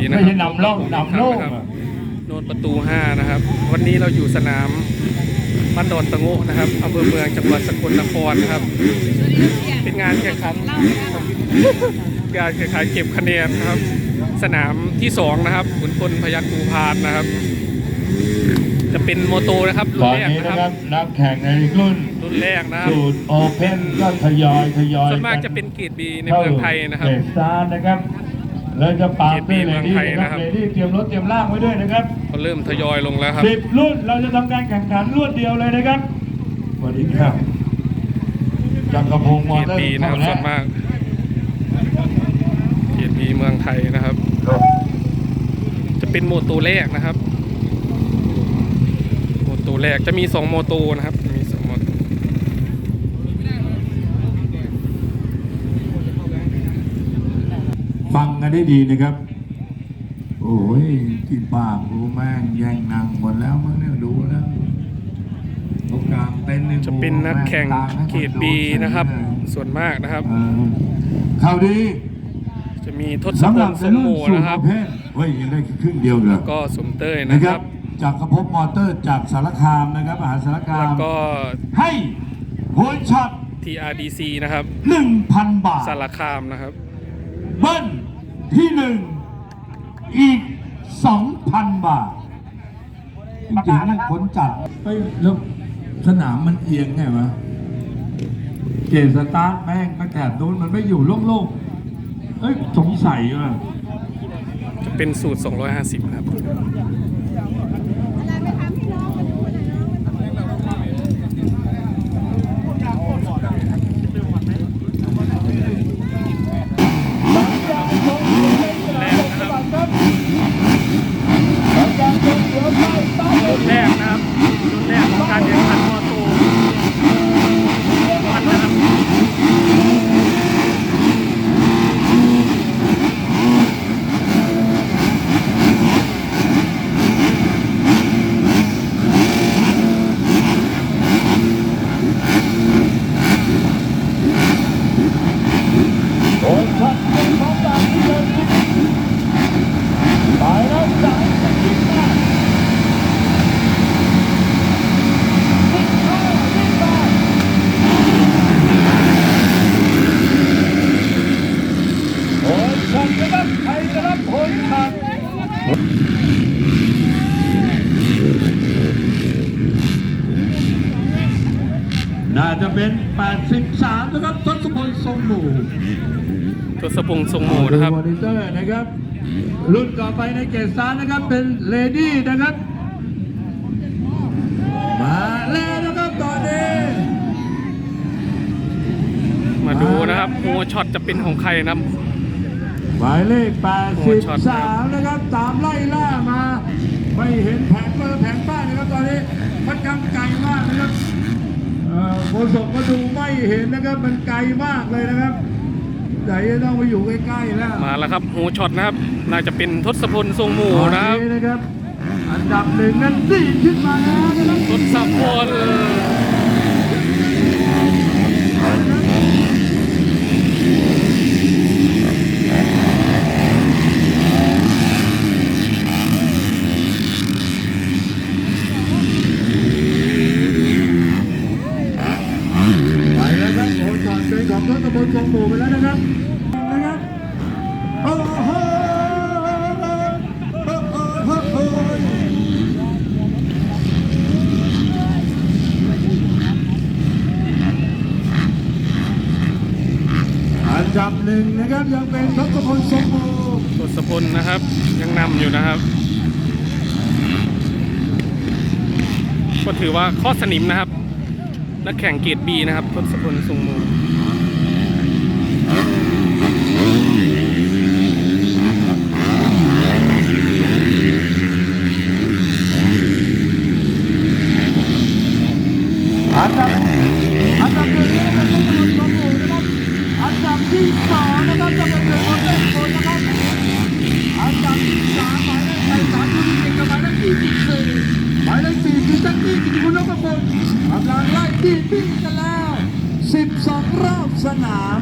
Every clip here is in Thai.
ดีนะไม่ครัใช่นำร่องนำโลกครับอะโนนประตู5นะครับ วันนี้เราอยู่สนามบ้านดอนตะโงะนะครับอำเภอเมืองจังหวัดสกลนครนะครับ เป็นงานแข่งขันการแข่งขันเก็บคะแนนนะครับ สนามที่สองนะครับขุนพลพยัคฆ์ภูพานนะครับ จะเป็นโมโตนะครับตรุ่อนนแรกนี้นะนะคครัรับบนักแข่งในรุ่นรุ่นแรกนะครับ สูตรโอเพนก็ทยอยทยอยส่วนมากจะเป็นเกรดบีในเมืองไทยนะครับเกสตาร์นะครับ แล้วจะปาร์ตี้เกรเลด B ดี้เมืองไทยนะนะคครัรับบเลดี้เตรียมรถเตรียมล่างไว้ด้วยนะครับก็เริ่มทยอยลงแล้วครับสิบรุ่นเราจะทำการแข่งขันรวดเดียวเลยนะครับสวัสดีครับจักรพงศ์มเกอรดเตอร์บีนะครับเข้าส่แล้ววนมากเกรดบีเมืองไทยนะครับ จะเป็นโมโตแรกนะครับ โมโตแรกจะมีสองโมโตนะครับมีสองโมโต ฟังกันได้ดีนะครับ โอ้ยที่ปากรู้แม่งแย่งนางหมดแล้วมั้งเนี่ยดูแล้วตรงกลางเต็นท์จะเป็นนักแข่งเกรดบีนะครับ ส่วนมากนะครับเออข่าวดี จะมีทศพสำหลรับสในมรุ่นโมสูตนะรคปรับระเภทเฮ้ยยังได้แค่ครึ่งเดียวเหรอก็สมเต้ยนะนะคครัรับบจากกระพบมอเตอร์จากสารคามนะครับมหาสารคาแล้วมก็ให้หัวช็อต TRDC นะครับหนึ่งพันบาทสารคามนะครับ เบิ้ล ที่หนึ่งอีกสองพันบาทจริงๆนั่นคนจัดเฮ้ยแล้วสนามมันเอียงไงวะเกมสตาร์ทแม่งก็แถบนู้นมันไม่อยู่โล่งๆเอ้ยสงสัยว่ะจะเป็นสูตร 250 ครับ รุ่นแรกนะครับรุ่นแรกของการแข่งขันมอโตมันนะครับ น่าจะเป็น 83 นะครับทศพลทรงหมู่ทศพงษ์ทรงหมู่นะครับมอนิเตอร์นะครับ รุ่นต่อไปในเกสซานนะครับเป็นเลดี้นะครับ มาแล้วนะครับตอนนี้มาดูนะครับหัวช็อตจะเป็นของใครนะครับหมายเลขโอ้ช็อตครับ83นะครับ ตามไล่ล่ามา ไม่เห็นแผงเบอร์แผงป้ายนะครับตอนนี้มันยังไกลมากนะครับเอ่อโฆษกก็ดูไม่เห็นนะครับ มันไกลมากเลยนะครับใจจะต้องไปอยู่ใกล้ๆแล้วมาแล้วครับหัวช็อตนะครับ น่าจะเป็นทศพลทรงหมู่นะครับตอนนี้นะครับอันดับหนึ่งนั้นดีดขึ้นมาแล้วนะครับทศพล ไปแล้วครับโอ้จอดเป็นของรถตะบนกองหมู่ไปแล้วนะครับนะครับโอ้โหโอ้โหโอ้โหอันดับหนึ่งนะครับยังเป็นทศพลสมบูรณ์ ทศพล นะครับ ยังนำอยู่นะครับ ก็ถือว่าข้อสนิมนะครับ นักแข่งเกรดบีนะครับทศพลทรงมู่อั กันแล้ว 12 รอบสนาม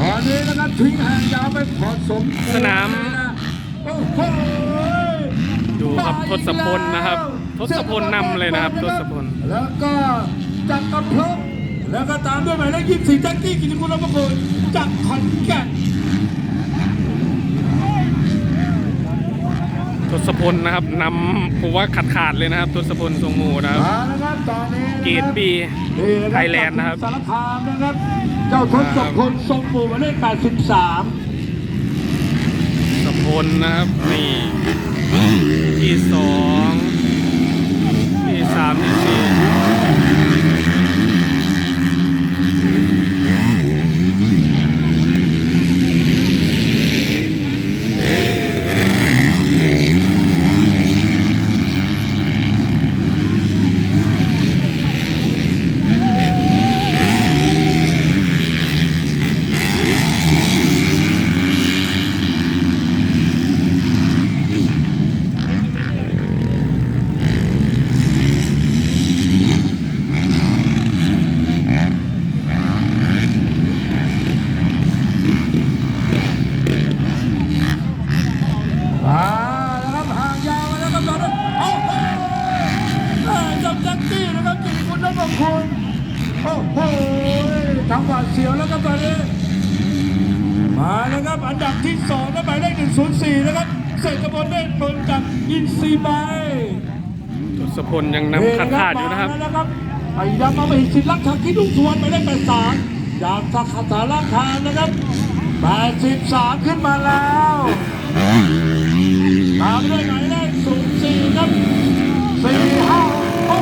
ตอนนี้นะครับทิ้งห่างยาวไปพอสมสนามดูครับทศพลนะครับ ทศพลนำเลยนะครับทศพลแล้วก็จักรพงแล้วก็ตามด้วยหมายเลขยี่สิบแจ็คกี้กิติคุณรัมกุลจากขอนแก่น ทศพลนะครับนำผมว่าขาดขาดๆเลยนะครับทศพลทรงหมูนะครับมาแล้วครับตอนนี้เกรด B นี่ะครับไทยแลนด์นะครับสารคามนะครับ เจ้าทศพลทรงหมู่หมายเลข83ทศพลนะครับนี่ที่สองที่สามที่สี่อ่าแล้วครับห่างยาวมาแล้วครับตอนนี้โอ้โหเอ้ยจับแจ็คกี้นะครับ กิติคุณรพคุณโอ้โหจังหวะเสียวแล้วครับตอนนี้มาแล้วครับอันดับที่สองแล้วหมายเลข104นะครับเศรษฐพลเวชพลจากอินซีไบทศพลยังนำขาดขาดอยู่นะครับมาแล้วนะครับพยายามมาไปหินศิลลักษณ์ทางที่ลุงทวนหมายเลข83จากสาขาสารคามนะครับ83ขึ้นมาแล้วตามด้วยหมายเลข04ครับ4 5 6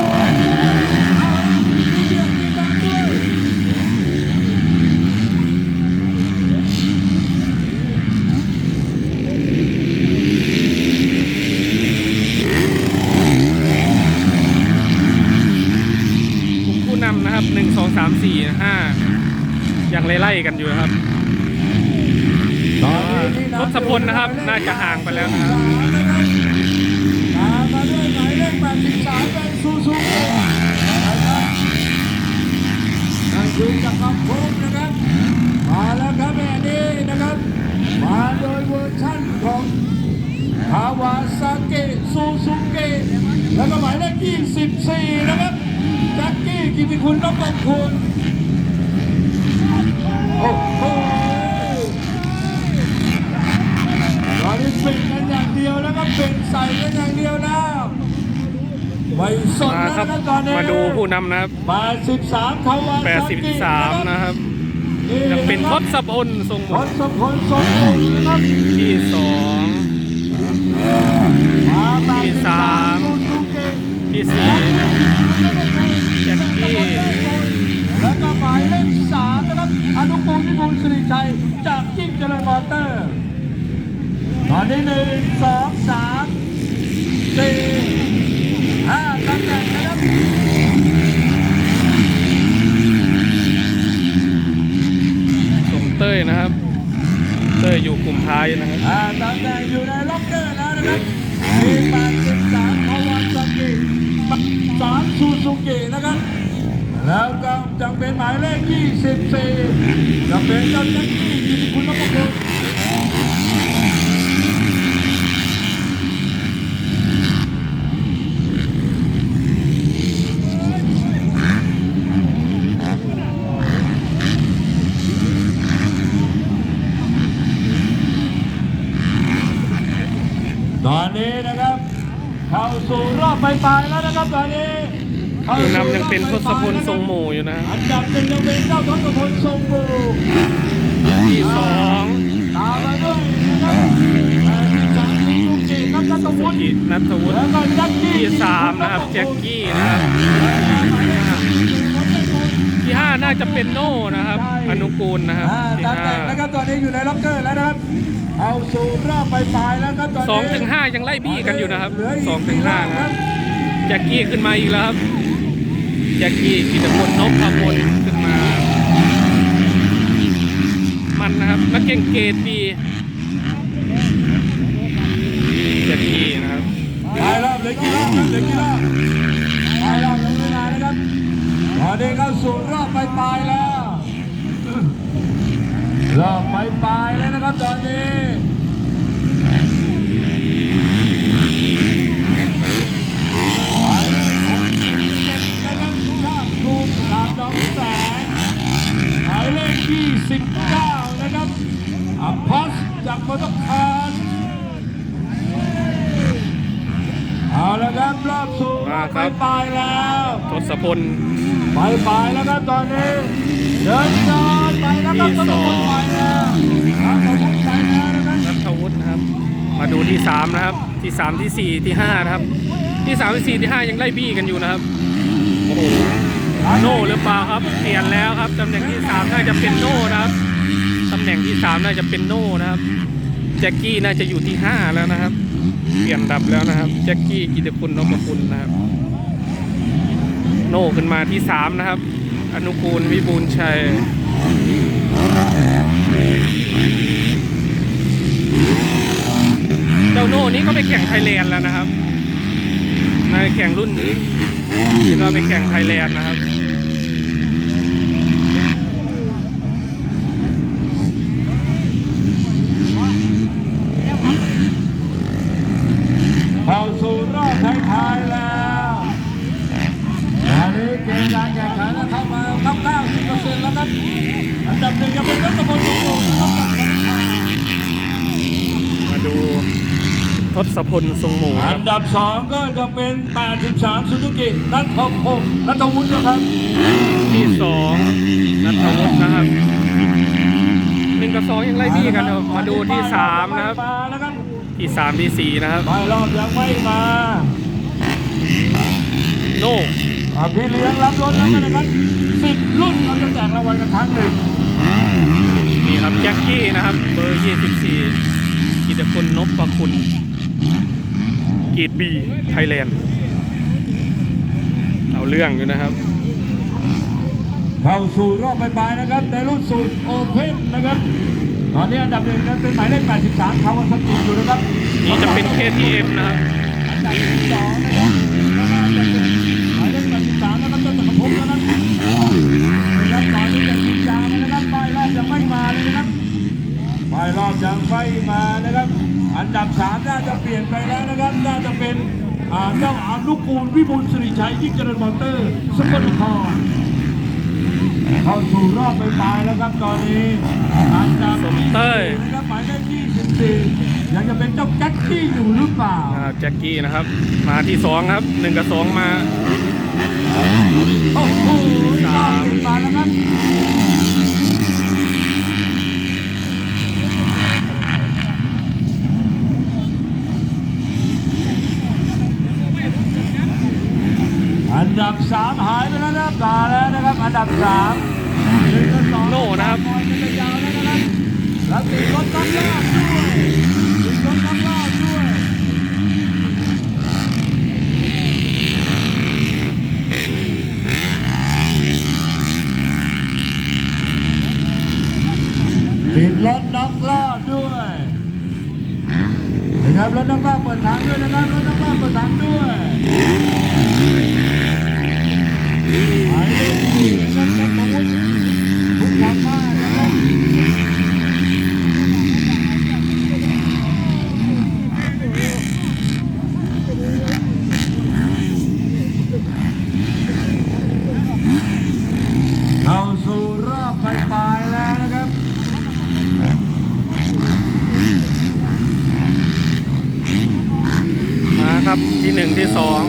กลุ่มผู้นำนะครับหนึ่งสองสามสี่ห้า ยังไล่ๆกันอยู่นะครับตอนนี้ที่ทศพลนะครับ น่าจะห่างไปแล้วนะครับตามมาด้วยหมายเลข83เป็นซูซูกินะครับนั่นคือจักรพงศ์นะครับ มาแล้วครับแม่นี้นะครับ มาโดยเวอร์ชั่นของคาวาซาเกะซูซูเกะแล้วก็หมายเลข24นะครับแจ็คกี้กิติคุณรับประคุณโอ้โห ตอนนี้เป็นกันอย่างเดียวนะครับเป็นใส่กันอย่างเดียวแล้วไม่สนมานะคครัรับบตอนนี้มาดูผู้นำนะครับ 83คาวาซาเกะ83 นะครับ ยังเป็นทศพลทรงหทมูศพลทรงพลนะครับ ที่สอง มาแบบ ที่สาม ซูซูเกะ ที่สี่แจ็คกี้ แล้วก็หมายเลขสามนะครับอนุพงศ์พิบูลสิริชัยจากจิ้งเจริญมอเตอร์ ตอนนี้หนึ่งสองสามสี่ห้าตำแหน่งนะครับ ส่งเต้ยนะครับ เต้ยอยู่กลุ่มท้ายนะครับ ห้าตำแหน่งอยู่ในล็อกเกอร์แล้วนะครับมี แปดสิบสามคาวาซากิสามซูซูกินะครับ แล้วก็จะเป็นหมายเลขยี่สิบสี่จะเป็นเจ้าแจ็คกี้กิติคุณรพคุณ ตอนนี้นะครับ เข้า สู่รอบปลายๆแล้วนะครับตอนนี้เข้าผู้สู่นำยังเป็นทศพลทรงหหมู่มู่อยู่นะครับอันดับหนึ่งยังเป็นเจ้าทศพลทรงหมู่ที่สองตามมาด้วยนะครับแปดสิบสามซูซูกินัทธวุฒิกินัทวุฒิแล้วก็แจ็คกี้ที่สามนะครับแจ็คกี้นะครับที่ห้าน่าจะเป็นโน่นะครับ อนุกูลนะครับอ่าที่ตำแหห้าน่งนะครับตอนนี้อยู่ในล็อกเกอร์แล้วนะครับ เอาสู่รอบปลายๆแล้วครับตอนนี้สองถึงห้ายังไล่บี้กันอยู่นะครับเหลืกสองถึงห้าสี่รอบนะครับแจ็คกี้ขึ้นมาอีกแล้วครับแจ็คกี้กิตพลนพพลขึ้นมา มันนะครับนักเก่งเกรดดีแจ็คกี้นะครับปลายรอบเหลือกี่รอบครับเหลือกี่รอบปลายรอบเหลือเวลานะครับตอนนี้เข้าสู่รอบปลายๆแล้ว รอบไปปลายๆแล้วนะครับตอนนี้หมายเลข67นะครับชาติภูมิตามน้องแสงหมายเลข29นะครับอภัสจากมอตอร์คารเอาละครับรอบสู่ รอบไปปลายๆแล้วทศพลไปไปแล้วครับตอนนี้เดินจอดไปแล้วครับที่สองไปแล้วครับขอบคุณใจแล้วนะครับนัทวุฒินะครับ มาดูที่3นะครับ ที่3ที่4ที่5นะครับ ที่3ที่4ที่5ยังไล่บี้กันอยู่นะครับโอ้โหโน่หรือเปล่าครับเปลี่ยนแล้วครับตำแหน่งที่3น่าจะเป็นโน่นะครับตำแหน่งที่3น่าจะเป็นโน่นะครับแจ็คกี้น่าจะอยู่ที่5แล้วนะครับ เปลี่ยนดับแล้วนะครับแจ็คกี้กิตติคุณนพคุณนะครับ โน่ขึ้นมาที่สามนะครับ อนุกูลวิบูลชัยเจ้าโน่นี้ก็ไปแข่งไทยแลนด์แล้วนะครับในแข่งรุ่นนี้นี่ก็ไปแข่งไทยแลนด์นะครับ เข้าสู่รอบท้ายๆแล้วตอนนี้เกมการแข่งขันเข้ามาครับ90%แล้วครับอันดับหนึ่งยังเป็นรัฐมนตรีอยู่นะครับ มาดูท ศพลทรงหมูคอัรับนดับสองก็จะเป็น 83สุ zu กินัทพงศ์นัทวุฒินะครับ ที่สองนัทวุฒินะครับหนึ่งกับสองยังไล่บี้กันนะครับมาดูที่สามนะครับ มานะครับที่สามที่สี่นะครับไม่รอบยังไม่มาโน่อะพี่เลี้ยงรับรถแล้วกันนะครับสิบรุ่นเราจะแจกรางวัลกันครั้งหนึ่งนี่ครับแจ็คกี้นะครับ เบอร์ยี่สิบสี่กิตติคุณนพประคุณ เกรดบีไทยแลนด์เอาเรื่องอยู่นะครับ เข้าสู่รอบปลายๆนะครับ ในรุ่นสูตรโอเพ่นนะครับ ตอนนี้อันดับหนึ่งนั้นเป็นหมายเลข 83เขาวัสกิอยู่นะครับ นี่จะเป็น KTM นะครับอันดับที่สองนะครับ ย์สิริชัยยิ่งเจริญมอเตอร์สกลนครเข้าสู่รอบไปปลายแล้วครับตอนนี้อันดับสมเต้ยนะครับหมายเลขที่14ยังจะเป็นเจ้าแก๊กกี้อยู่หรือเปล่าอ่าแจ็คกี้นะครับ มาที่สองครับหนึ่งกับสองมา โอ้โหรอบไปปลายแล้วครับอันดับสามหายไปแล้วนะครับตาแล้วนะครับ อันดับสามหนึ่งกับสองโน่นะครับ บอลมันจะยาวแล้วนะครับแล้วตีรถตั้งรอบด้วยตีรถตั้งรอบด้วยติดรถนักล่าด้วยนะครับรถนักล่าเปิดทางด้วยนะครับรถนักล่าเปิดทางด้วยหมาย เข้าสู่รอบปลายๆแล้วนะครับ มาครับที่หนึ่งที่สอง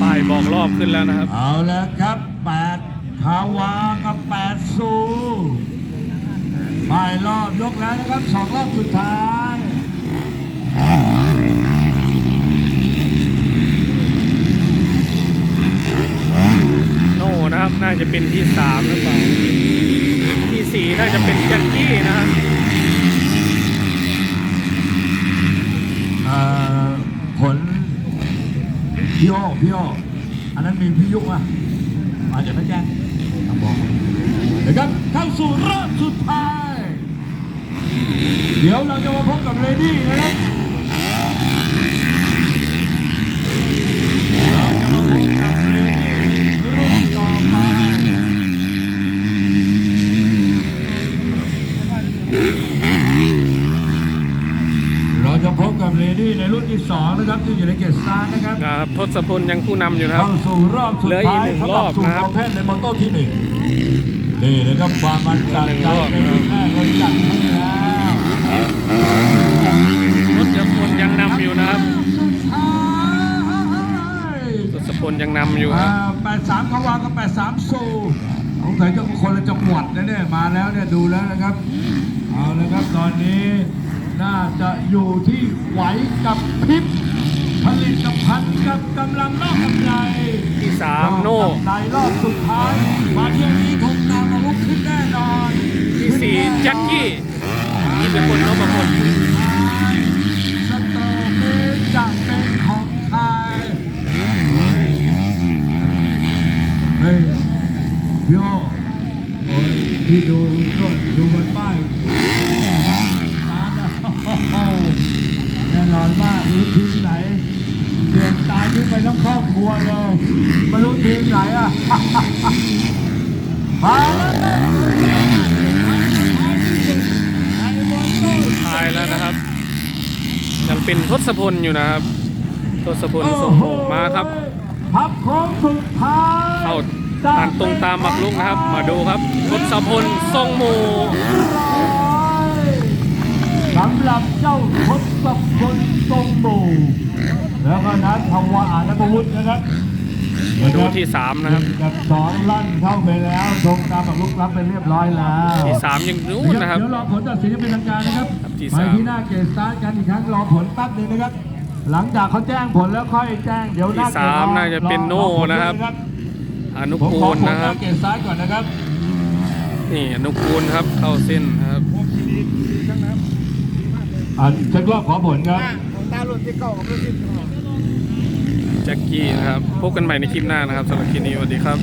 ป้ายบอก รอบขึ้นแล้วนะครับ เอาแล้วครับแปดคาวากับแปดสูป้ายรอบยกแล้วนะครับสองรอบสุดท้ายโน่นะครับน่าจะเป็นที่สามหรือเปล่าที่สี่น่าจะเป็นแจ็คกี้นะครับเอ่อผลพี่โอพี่โอ อันนั้นมีพิยุกอะมาจจะไม่แจ้งต้องบอกนะครับเข้าสู่รอบสุดท้าย เดี๋ยวเราจะมาพบกับเลดี้นะครับเราจะมาพบกับเลดี้รุ่นต่อไป ที่อยู่ในเกตสตาร์นะครับครับทศพลยังผู้นำอยู่นะครับเข้าสู่รอบสุดเหลืออีกท้ายหนึ่งสำหรรัอบบสู่นะครับประเภทในมอเตอร์ที่หนึ่งนี่นะครับความมันใจหนึ่งใจรอบเป็นรุ่นแรกเราจัดให้แล้วทศพลยังนำอยู่นะครับสุดท้ายทศพลยังนำอยู่ครับแปดสามเขาวางกับแปดสามสูสงสัยจะคนละจังหวัดนะเนี่ยมาแล้วเนี่ยดูแล้วนะครับเอาละครับตอนนี้ น่าจะอยู่ที่ไหวกับพริบผลิตภัณฑ์กับกำลังลอกกำไรที่สามโน่ในรอบสุดท้ายมาเที่ยวนี้คงตามมาลุกขึ้นแน่นอนที่สี่แจ็คกี้ที่เป็นคนนพพลสโตร์นี้จะเป็นของใครเฮ้ยพี่โอโอ้ยพี่ดูก็ดูบนป้ายตามนะโอ้โหแน่นอนมากรู้ทีมไหนเปลี่ย นตายขึ้นไปทั้งครอบครัวเลยไม่รู้ทีมไหนอะมาแล้วนะไอ้บอลโต้ตายแล้วนะครับ ยังเป็นทศพลอยู่นะครับทศพลส่งโหมาครับพับโค้งสุดท้ายเข้าทานตรงตามหมักลุกนะครับ มาดูครับทศพลทรงหมู่สำหรับเจ้าทศพลทรงหมู่ แล้วก็นัทธวานัทวุฒินะครับมาดูที่สามนะครับกับสองลั่นเข้าไปแล้วตรงตามหมักลุกรับไปเรียบร้อยแล้วที่สามยังนู้นนะครับเดี๋ยวรอผลตัดสินอย่างเป็นทางการนะครับครับที่ไปสามที่หน้าเกตสตาร์ทกันอีกครั้งรอผลแป๊บหนึงนะครับ หลังจากเขาแจ้งผลแล้วค่อยแจ้งเดี๋ยวหน้าที่เกตสามน่าจะเป็นโน่นะครับอนุผมกูขอลผลนะหครัน้าบเกตสตาร์ทก่อนนะครับนี่อนุกูลครับเข้าเส้นนะครับอ่าเช็ครอบขอผลครับ แจ็คกี้นะครับ พบกันใหม่ในคลิปหน้านะครับสำหรับคลิปนี้สวัสดีครับ